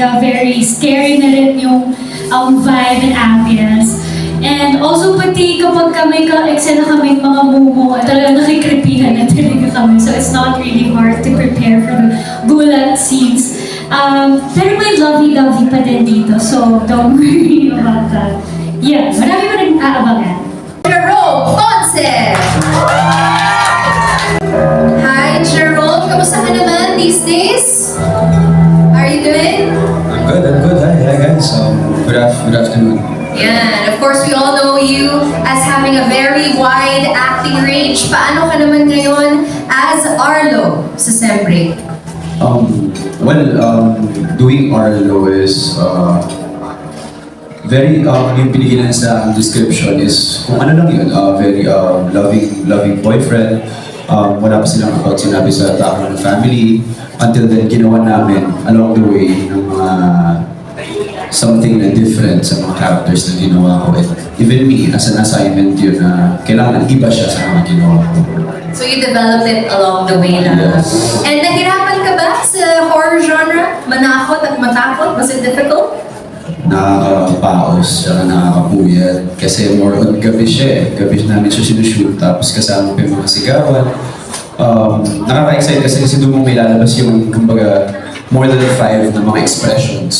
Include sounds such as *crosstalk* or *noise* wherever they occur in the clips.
talaga very scary na rin yung um, vibe and ambience. And also pati kapag kami ka-eksena kami mga mumo, talaga nakikripihan na talaga kami. So it's not really hard to prepare for the gulat scenes. Um, pero may lovey-dovey pa din dito, so don't *laughs* worry about that. Yeah, marami pa rin aabangan. Yan. Of course, we all know you as having a very wide acting range. Paano ka naman ngayon as Arlo sa Sembre? Um, well, um, doing Arlo is uh, very, um, yung binigyan sa description is kung ano lang yun, uh, very um, loving, loving boyfriend. Um, wala pa silang about sinabi sa tao ng family. Until then, ginawa namin along the way ng mga something na different sa mga characters na ginawa ko. And even me, as an assignment yun na kailangan iba siya sa mga ginawa ko. So you developed it along the way na. Yes. And nahirapan ka ba sa horror genre? Manakot at matakot? Was it difficult? nakakapaos, tsaka nakakapuyat. Kasi more on gabi siya eh. Gabi namin siya sinushoot, tapos kasama pa yung mga sigawan. Um, nakaka-excite kasi kasi doon mo may lalabas yung, kumbaga, more than five na mga expressions.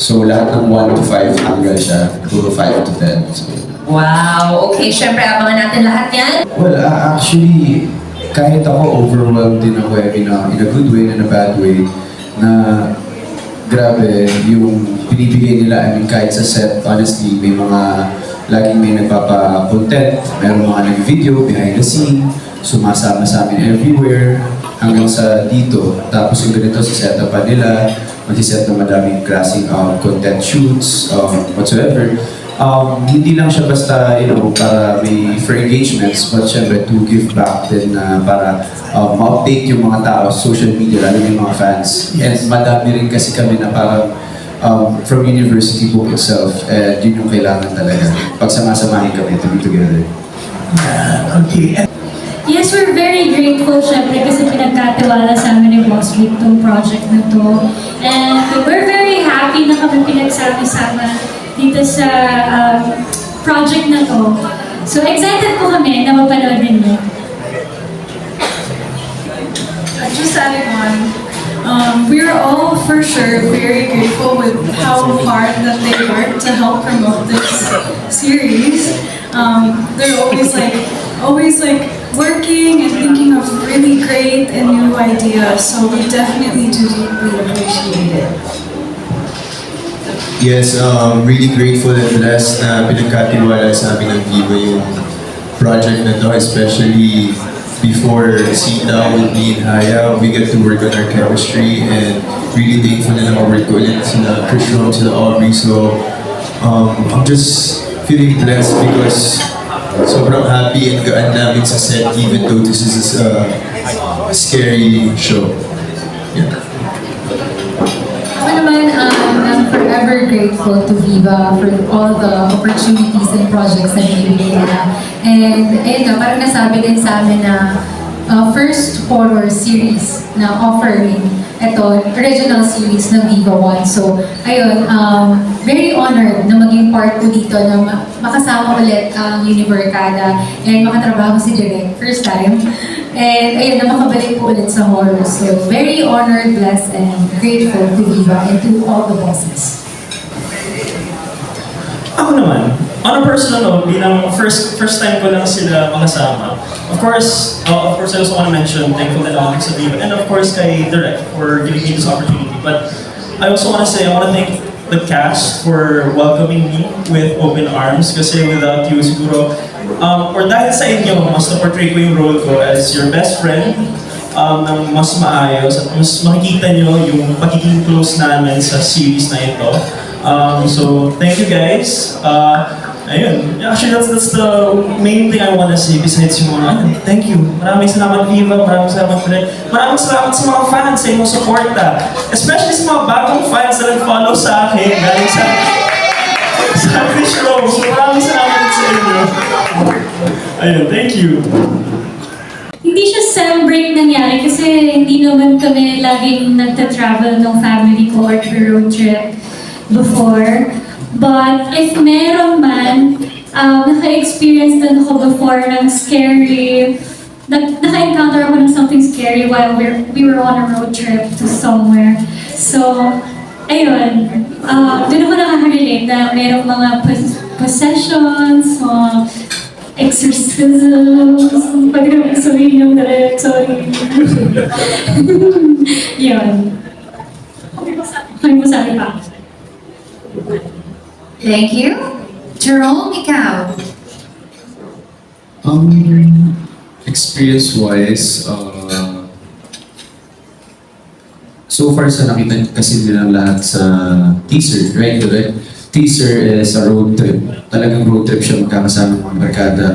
So lahat ng 1 to 5 hanggang siya, puro 5 to 10. So, Wow! Okay, syempre abangan natin lahat yan. Well, uh, actually, kahit ako overwhelmed din ako eh, in a, in a good way and in a bad way, na grabe yung binibigay nila. I mean, kahit sa set, honestly, may mga laging may nagpapa-content, meron mga nag-video behind the scene, sumasama sa amin everywhere, hanggang sa dito. Tapos yung ganito sa setup pa nila, mag-set na madaming klaseng um, content shoots, um, whatsoever. Um, hindi lang siya basta, you know, para may for engagements, but syempre to give back din na para um, ma-update yung mga tao sa social media, lalo yung mga fans. And madami rin kasi kami na parang um, from university book itself, and yun yung kailangan talaga. Pag samasamahin kami to be together. Okay. Yes, we're very grateful syempre kasi pinagkatiwala sa amin ni Boss Vic tong project na to. And we're very happy na kami pinagsama-sama dito sa um, project na to. So excited po kami na mapanood ninyo. I just added one. Um, we are all for sure very grateful with how hard that they worked to help promote this series. Um, they're always like, always like working and thinking of really great and new ideas. So we definitely do deeply appreciate it. Yes, um, really grateful and blessed na pinagkatiwala sa amin ng Viva yung project na to, especially before sit down with me and Haya, we get to work on our chemistry and really thankful na nakawork ko ulit sila Rome, sila Aubrey. So, um, I'm just feeling blessed because sobrang happy and gaan namin sa set even though this is a scary show. Yeah. Ako naman, um, I'm forever grateful to Viva for all the opportunities and projects na binibigay nila. And ayun nga, parang nasabi din sa amin na uh, first horror series na offering ito, original series ng Viva One. So, ayun, um, very honored na maging part ko dito na ma- makasama ulit ang Univercada and makatrabaho si Direk, first time. And ayun, na makabalik po ulit sa horror. So, very honored, blessed, and grateful to Viva and to all the bosses. Ako naman, on a personal note, bilang first first time ko lang sila makasama. Of course, uh, of course, I also want to mention thankful din ako sa Viva and of course kay Direct for giving me this opportunity. But I also want to say, I want to thank the cast for welcoming me with open arms kasi without you siguro, um, or dahil sa inyo, mas na-portray ko yung role ko as your best friend, um, ng mas maayos at mas makikita nyo yung pagiging close namin sa series na ito. Um, so, thank you guys. Uh, ayun, actually that's, that's the main thing I want to say besides yung mga, ayun, thank you. Maraming salamat Viva, maraming salamat Direk. Maraming salamat sa mga fans sa inyong suporta. Especially sa mga bagong fans na nag-follow sa akin galing sa sa Fish Rose. Maraming salamat sa inyo. Ayun, thank you. Hindi siya sem break nangyari kasi hindi naman kami laging nagta-travel ng family ko or road trip before. But if meron man, um, naka-experience din ako before ng scary, naka-encounter ako ng something scary while we're, we were on a road trip to somewhere. So, ayun, uh, doon ako nakaka-relate na merong mga pos- possessions, mga exorcisms, pwede ko naman sabihin yung direct, sorry. *laughs* yun. May masabi pa. Thank you. Jerome, ikaw. Um, experience-wise, uh, so far sa nakita kasi nilang lahat sa teaser, right? Correct? Teaser is a road trip. Talagang road trip siya magkakasama ng mga barkada.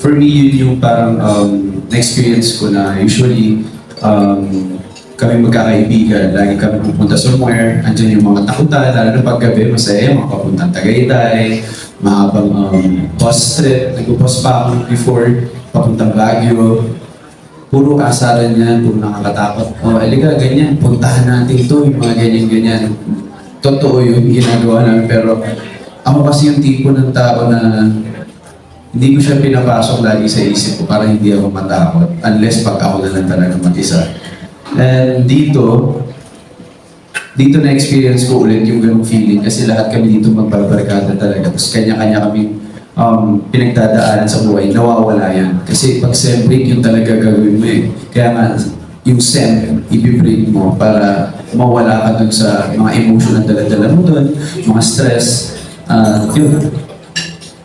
For me, yun yung parang um, na-experience ko na usually um, kami magkakaibigan, lagi kami pupunta somewhere, andyan yung mga takutan, lalo na paggabi, masaya, mga papuntang Tagaytay, mahabang um, bus trip, nag-bus pa ako before, papuntang Baguio, puro kasalan yan, puro nakakatakot. O, oh, aliga, ganyan, puntahan natin to, yung mga ganyan-ganyan. Totoo yung ginagawa namin, pero ako kasi yung tipo ng tao na hindi ko siya pinapasok lagi sa isip ko para hindi ako matakot unless pag ako na lang talaga mag-isa. And dito, dito na-experience ko ulit yung ganung feeling kasi lahat kami dito magbabarkada talaga. Tapos kanya-kanya kami um, pinagdadaanan sa buhay, nawawala yan. Kasi pag sem break, yun talaga gagawin mo eh. Kaya nga, yung sem, ibibreak mo para mawala ka dun sa mga emotion na dala-dala mo dun, mga stress. Uh, yun.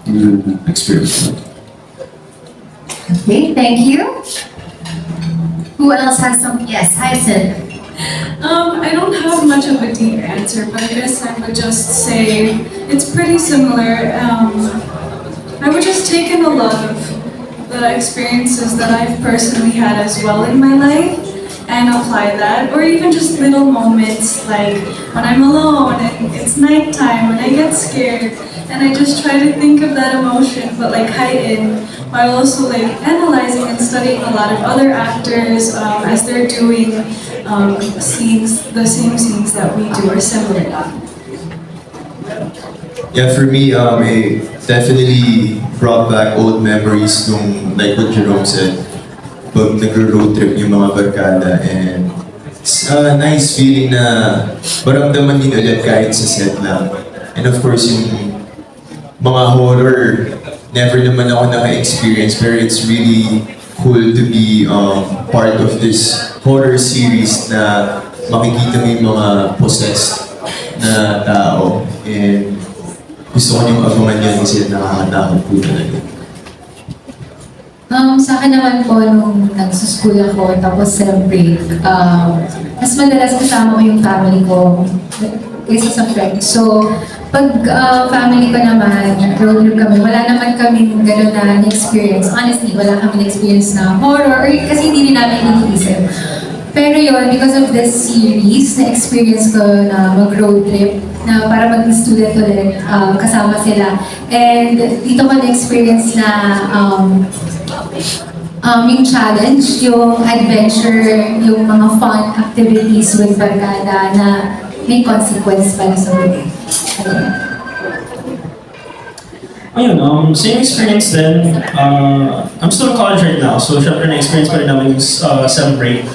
Yun yung experience ko. Okay, thank you. Who else has some? Yes, Hyson. Um, I don't have much of a deep answer, but I guess I would just say it's pretty similar. Um, I would just take in a lot of the experiences that I've personally had as well in my life and apply that, or even just little moments like when I'm alone and it's nighttime, and I get scared, and I just try to think of that emotion, but like heighten, while also like analyzing and studying a lot of other actors um, as they're doing um, scenes, the same scenes that we do or similar. Yeah, for me, um, it definitely brought back old memories nung, like what Jerome said, pag nag-road trip yung mga barkada and it's a nice feeling na maramdaman din ulit kahit sa set lang. And of course, yung mga horror, never naman ako naka-experience pero it's really cool to be um, part of this horror series na makikita mo yung mga possessed na tao and gusto ko niyong abangan yan kasi nakakatakot po talaga. Um, sa akin naman po, nung nagsuschool ako, tapos sem break, um, mas madalas kasama ko yung family ko kaysa sa friends. So, pag uh, family ko naman, road trip kami, wala naman kami gano'n na experience. Honestly, wala kami experience na horror, or kasi hindi rin namin iniisip. Pero yun, because of this series, na-experience ko na mag-road trip, na para mag-student ulit, um, kasama sila. And dito ko na-experience na um, um, yung challenge, yung adventure, yung mga fun activities with barkada na may consequence para sa buhay. Ayun. Um, same experience din. Uh, I'm still in college right now, so syempre na-experience pa rin namin yung uh, sem break.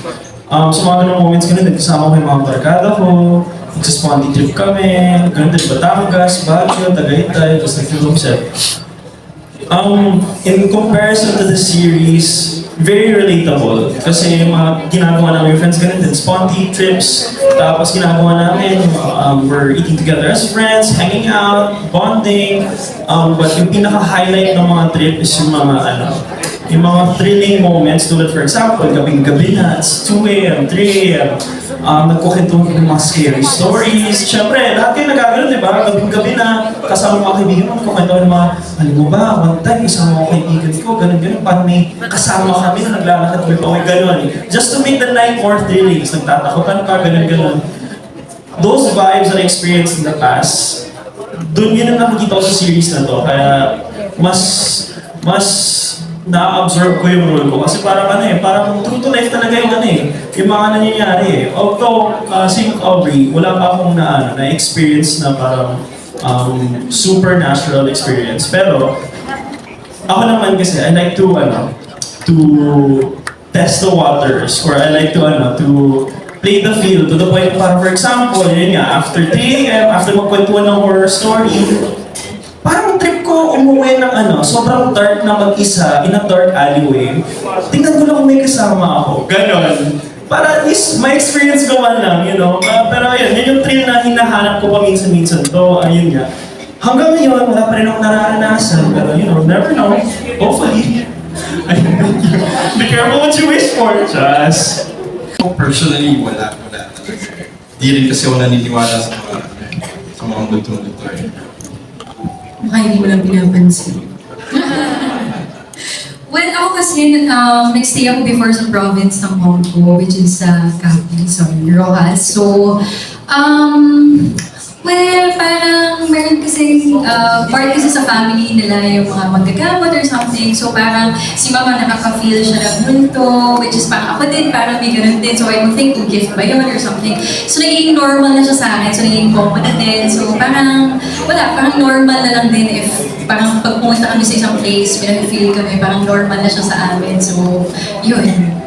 Um, sa mga ganung moments, ganun, nagkasama ko yung mga barkada ko, nagsa-spondy trip kami, ganun din, Batangas, Baguio, Tagaytay, tapos nag-film set. Um, in comparison to the series, very relatable. Kasi yung mga ginagawa namin yung friends, ganun din, sponty trips, tapos ginagawa namin, um, we're eating together as friends, hanging out, bonding, um, but yung pinaka-highlight ng mga trip is yung mga, ano, yung mga thrilling moments, tulad for example, gabing-gabi na, it's 2 a.m., 3 a.m., um, nagkukwento ng mga scary stories. Siyempre, lahat kayo nagagano, di ba? Gabing-gabi na, kasama mga kaibigan mo, nagkukwento ng mga, alam mo ba, one time, kasama ko kaibigan ko, ganun, ganun, parang may kasama kami na naglalakad with okay, ganun. Just to make the night more thrilling, nagtatakutan pa, ganun, ganun. Those vibes that I experienced in the past, dun yun ang nakikita ko sa series na to. Kaya, mas, mas na-absorb ko yung role ko. Kasi parang ano eh, parang true to life talaga yung ano eh, yung mga nangyayari eh. Although, uh, same Aubrey, wala pa akong na, ano, na-experience na parang um, supernatural experience. Pero, ako naman kasi, I like to, ano, to test the waters or I like to, ano, to play the field to the point para for example, yun nga, after 3 a.m., after magkwentuhan ng horror story, parang trip ko umuwi ng ano, sobrang dark na mag-isa in a dark alleyway. Tingnan ko lang kung may kasama ako. Ganon. Para at least my experience ko man lang, you know. Uh, pero ayun, yun yung thrill na hinahanap ko paminsan-minsan. To, ayun nga. Hanggang ngayon, wala pa rin ako nararanasan. Pero you know, never know. Hopefully. *laughs* Be careful what you wish for. Just. Personally, wala, wala. Di rin kasi ako naniniwala sa mga, sa mga multo-multo Mukha hindi mo lang pinapansin. well, ako kasi, um, nagstay ako before sa province ng home ko, which is sa uh, Capi, sorry, Rojas. So, um, well, parang meron kasi, uh, part kasi sa family nila yung mga magkagamot or something. So, parang si mama nakaka-feel siya ng multo, which is parang ako din, parang may ganun din. So, I don't think kung gift ba yun or something. So, naging normal na siya sa akin. So, naging common na din. So, parang, wala, parang normal na lang din if parang pag pumunta kami sa isang place, pinag-feel kami, parang normal na siya sa amin. So, yun.